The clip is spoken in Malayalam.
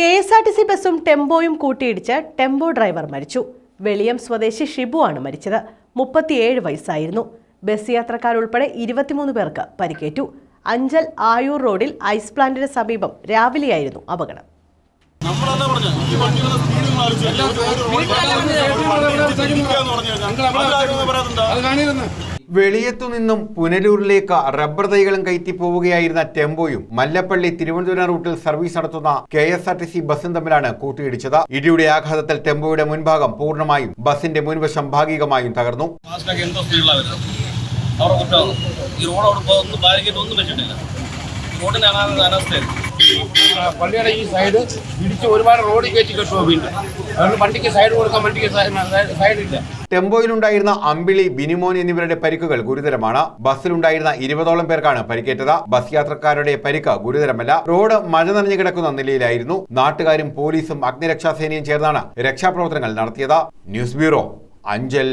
K S R T C ബസ്സും ടെമ്പോയും കൂട്ടിയിടിച്ച് ടെമ്പോ ഡ്രൈവർ മരിച്ചു വെളിയം സ്വദേശി ഷിബു ആണ് മരിച്ചത് മുപ്പത്തിയേഴ് വയസ്സായിരുന്നു ബസ് യാത്രക്കാരുൾപ്പെടെ ഇരുപത്തിമൂന്ന് പേർക്ക് പരിക്കേറ്റു അഞ്ചൽ ആയൂർ റോഡിൽ ഐസ് പ്ലാന്റിന് സമീപം രാവിലെയായിരുന്നു അപകടം വെളിയത്തു നിന്നും പുനലൂരിലേക്ക് റബ്ബർ തൈകളും കയറ്റി പോവുകയായിരുന്ന ടെമ്പോയും മല്ലപ്പള്ളി തിരുവനന്തപുരം റൂട്ടിൽ സർവീസ് നടത്തുന്ന K S R T C ബസും തമ്മിലാണ് കൂട്ടിയിടിച്ചത്. ഇടിയുടെ ആഘാതത്തിൽ ടെമ്പോയുടെ മുൻഭാഗം പൂർണമായും ബസിന്റെ മുൻവശം ഭാഗികമായും തകർന്നു. ഈ റോഡ് ഒന്നും അനാസ്ഥയായിരുന്നു പള്ളിയുടെ ഈ സൈഡ് ഇടിച്ച് ഒരുപാട് റോഡിൽ കയറ്റി കെട്ടുമോ വീണ്ടും? അതുകൊണ്ട് വണ്ടിക്ക് സൈഡ് കൊടുക്കാൻ വണ്ടിക്ക് സൈഡ് സൈഡില്ല ടെമ്പോയിലുണ്ടായിരുന്ന അമ്പിളി ബിനിമോൻ എന്നിവരുടെ പരിക്കുകൾ ഗുരുതരമാണ്. ബസ്സിലുണ്ടായിരുന്ന ഇരുപതോളം പേർക്കാണ് പരിക്കേറ്റത്. ബസ് യാത്രക്കാരുടെ പരിക്ക് ഗുരുതരമല്ല. റോഡ് മഴ നനഞ്ഞു കിടക്കുന്ന നിലയിലായിരുന്നു. നാട്ടുകാരും പോലീസും അഗ്നിരക്ഷാസേനയും ചേർന്നാണ് രക്ഷാപ്രവർത്തനങ്ങൾ നടത്തിയത്. News bureau Anchal.